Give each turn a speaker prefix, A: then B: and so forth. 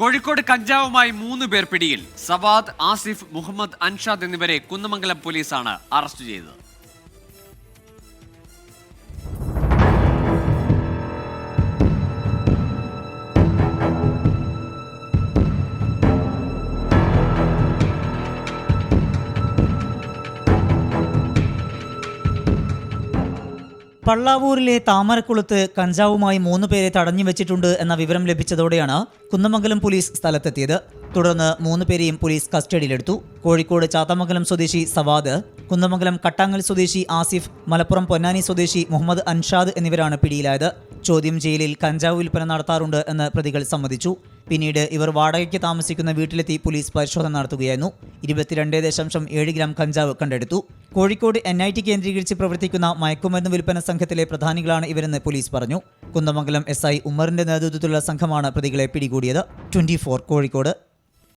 A: കോഴിക്കോട് കഞ്ചാവുമായി മൂന്ന് പേർ പിടിയിൽ. സവാദ് ആസിഫ് മുഹമ്മദ് അൻഷാദ് എന്നിവരെ കുന്നമംഗലം പോലീസാണ് അറസ്റ്റ് ചെയ്തത്.
B: പള്ളാവൂരിലെ താമരക്കുളത്ത് കഞ്ചാവുമായി മൂന്ന് പേരെ തടഞ്ഞു വെച്ചിട്ടുണ്ട് എന്ന വിവരം ലഭിച്ചതോടെയാണ് കുന്നമംഗലം പോലീസ് സ്ഥലത്തെത്തിയത്. തുടർന്ന് മൂന്ന് പേരെയും പോലീസ് കസ്റ്റഡിയിലെടുത്തു. കോഴിക്കോട് ചാത്തമംഗലം സ്വദേശി സവാദ് കുന്നമംഗലം കട്ടാങ്ങൽ സ്വദേശി ആസിഫ് മലപ്പുറം പൊന്നാനി സ്വദേശി മുഹമ്മദ് അൻഷാദ് എന്നിവരാണ് പിടിയിലായത്. ചോദ്യം ചെയ്യലിൽ കഞ്ചാവ് വിൽപ്പന നടത്താറുണ്ട് എന്ന് പ്രതികൾ സമ്മതിച്ചു. പിന്നീട് ഇവർ വാടകയ്ക്ക് താമസിക്കുന്ന വീട്ടിലെത്തി പോലീസ് പരിശോധന നടത്തുകയായിരുന്നു. ഇരുപത്തിരണ്ട് ദശാംശം ഏഴ് ഗ്രാം കഞ്ചാവ് കണ്ടെടുത്തു. കോഴിക്കോട് എൻ ഐ ടി കേന്ദ്രീകരിച്ച് പ്രവർത്തിക്കുന്ന മയക്കുമരുന്ന് വിൽപ്പന സംഘത്തിലെ പ്രധാനികളാണ് ഇവരെന്ന് പോലീസ് പറഞ്ഞു. കുന്നമംഗലം എസ് ഐ ഉമ്മറിന്റെ നേതൃത്വത്തിലുള്ള സംഘമാണ് പ്രതികളെ പിടികൂടിയത്. ട്വന്റി കോഴിക്കോട്.